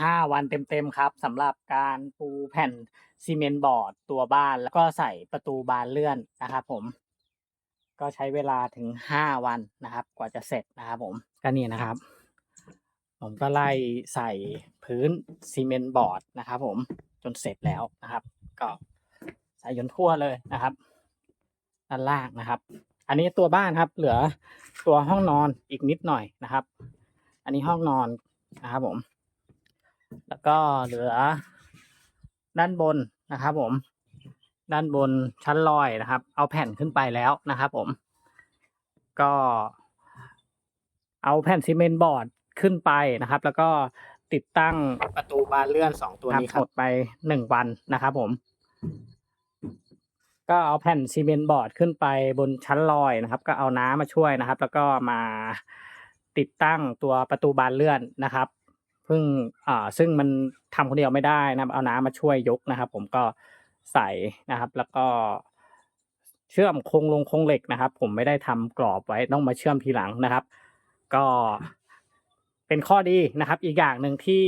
ห้าวันเต็มๆครับสำหรับการปูแผ่นซีเมนต์บอร์ดตัวบ้าน แล้วก็ใส่ประตูบานเลื่อนนะครับผม ก็ใช้เวลาถึงห้าวันนะครับ กว่าจะเสร็จนะครับผมก็นี่นะครับ ผมก็ไล่ใส่พื้นซีเมนต์บอร์ดนะครับ ผมจนเสร็จแล้วนะครับ ก็ใส่จนทั่วเลยนะครับด้านล่างนะครับ อันนี้ตัวบ้านครับ เหลือตัวห้องนอนอีกนิดหน่อยนะครับ อันนี้ห้องนอนนะครับผม แล้วก็เหลือด้านบนนะครับ ผม ด้านบนชั้นลอยนะครับ เอาแผ่นขึ้นไปแล้วนะครับ ผม ก็ เอาแผ่นซีเมนต์บอร์ดขึ้นไปนะครับ แล้วก็ติดตั้งประตูบานเลื่อนสองตัวนี้หมดไปหนึ่งวันนะครับ ผม ก็เอาแผ่นซีเมนต์บอร์ดขึ้นไปบนชั้นลอยนะครับ ก็เอาน้ำมาช่วยนะครับ แล้วก็มาติดตั้งตัวประตูบานเลื่อนนะครับ เพิ่งอ่าซึ่งมันทำคนเดียวไม่ได้นะครับ เอาน้ำมาช่วยยกนะครับ ผมก็ใส่นะครับ แล้วก็เชื่อมโครงลงโครงเหล็กนะครับ ผมไม่ได้ทำกรอบไว้ต้องมาเชื่อมทีหลังนะครับ ก็เป็นข้อดีนะครับ อีกอย่างหนึ่งที่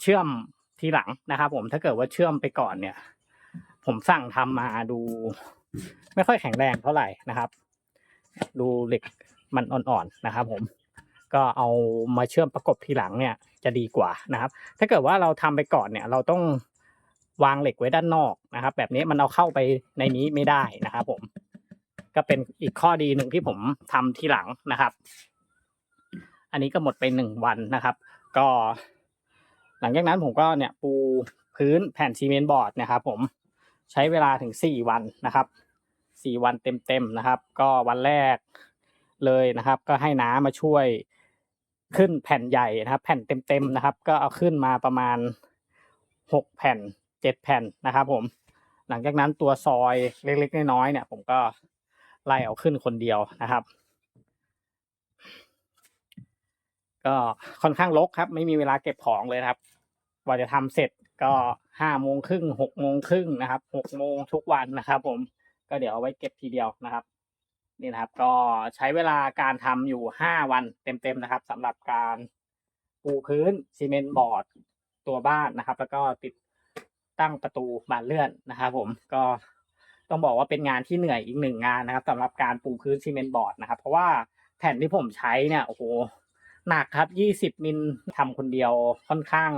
เชื่อมทีหลังนะครับ ผมถ้าเกิดว่าเชื่อมไปก่อนเนี่ย ผมสั่งทำมาดู ไม่ค่อยแข็งแรงเท่าไหร่นะครับ ดูเหล็กมันอ่อนๆนะครับ ผม ก็เอามาเชื่อมประกบทีหลังเนี่ยจะดีกว่านะครับ ถ้าเกิดว่าเราทำไปก่อนเนี่ยเราต้องวางเหล็กไว้ด้านนอกนะครับ แบบนี้มันเอาเข้าไปในนี้ไม่ได้นะครับ ผม ก็เป็นอีกข้อดีหนึ่งที่ผมทำทีหลังนะครับ อันนี้ก็หมดไปหนึ่งวันนะครับ ก็ หลังจากนั้นผมก็เนี่ยปูพื้นแผ่นซีเมนต์บอร์ดนะครับ ผมใช้เวลาถึงสี่วันนะครับสี่วันเต็มๆนะครับ ก็วันแรกเลยนะครับ ก็ให้น้ามาช่วย ขึ้นแผ่นใหญ่นะครับ แผ่นเต็มๆนะครับ ก็เอาขึ้นมาประมาณหกแผ่นเจ็ดแผ่นนะครับ ผม หลังจากนั้นตัวซอยเล็กๆน้อยๆเนี่ย ผมก็ไล่เอาขึ้นคนเดียวนะครับ ก็ค่อนข้างรกครับ ไม่มีเวลาเก็บของเลยครับกว่าจะทำเสร็จก็ห้าโมงครึ่งหกโมงครึ่งนะครับหกโมงทุกวันนะครับ ผมก็เดี๋ยวเอาไว้เก็บทีเดียวนะครับ นี่นะครับ ก็ใช้เวลาการทำอยู่ห้าวันเต็มๆนะครับสำหรับการปูพื้นซีเมนต์บอร์ดตัวบ้านนะครับ แล้วก็ติดตั้งประตูบานเลื่อนนะครับผมก็ต้องบอกว่าเป็นงานที่เหนื่อยอีกหนึ่งงานนะครับสำหรับการปูพื้นซีเมนต์บอร์ดนะครับ เพราะว่าแผ่นที่ผมใช้เนี่ยโอ้โหหนักครับยี่สิบมิลทำคนเดียวค่อนข้าง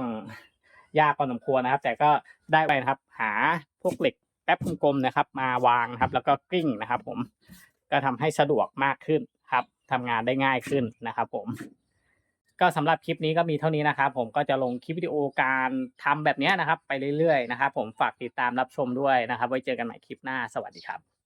ยากพอสมควรนะครับ แต่ก็ได้ไปนะครับ หาพวกเหล็กแป๊บกลมๆนะครับ มาวางนะครับ แล้วก็กลิ้งนะครับ ผม ก็ทำให้สะดวกมากขึ้นครับทำงานได้ง่ายขึ้นนะครับ ผม ก็สำหรับคลิปนี้ก็มีเท่านี้นะครับ ผมก็จะลงคลิปวิดีโอการทำแบบนี้นะครับ ไปเรื่อยๆนะครับ ผมฝากติดตามรับชมด้วยนะครับ ไว้เจอกันใหม่คลิปหน้าสวัสดีครับ